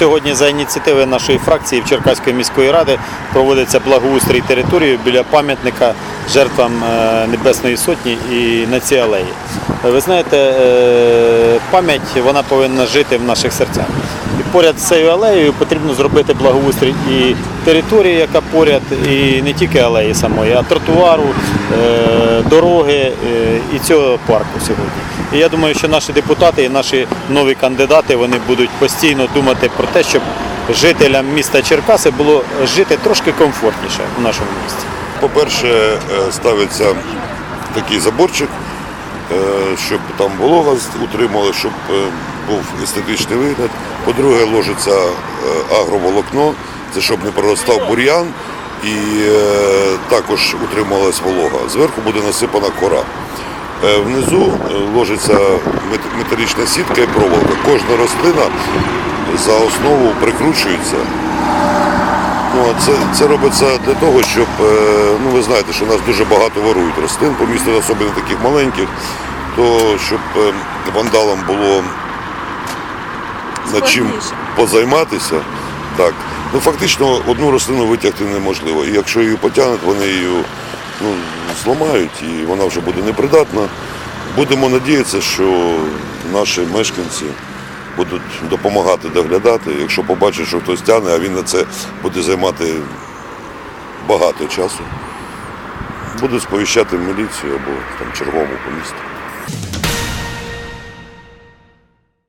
Сьогодні за ініціативи нашої фракції в Черкаської міської ради проводиться благоустрій території біля пам'ятника жертвам е, Небесної Сотні і на цій алеї. Ви знаєте, е, пам'ять вона повинна жити в наших серцях. І поряд з цією алеєю потрібно зробити благоустрій і території, яка поряд, і не тільки алеї самої, а тротуару, е, дороги і цього парку сьогодні. І я думаю, що наші депутати і наші нові кандидати вони будуть постійно думати про те, щоб жителям міста Черкаси було жити трошки комфортніше в нашому місті. По-перше, е, ставиться такий заборчик, е, щоб там волога утримувала, щоб е, був естетичний вигляд. По-друге, ложиться агроволокно, це щоб не проростав бур'ян і також утримувалась волога. Зверху буде насипана кора. Е, Внизу е, ложиться металічна сітка і проволока. Кожна рослина за основу прикручується. Ну, це, це робиться для того, щоб, е, ну ви знаєте, що у нас дуже багато ворують рослин по місту, особливо таких маленьких, то щоб вандалам було над чим позайматися. Так. Ну, фактично одну рослину витягти неможливо. І якщо її потягнуть, вони її ну, зламають і вона вже буде непридатна. Будемо надіятися, що наші мешканці будуть допомагати доглядати. Якщо побачать, що хтось тягне, а він на це буде займати багато часу, будуть сповіщати міліцію або там черговому по місту.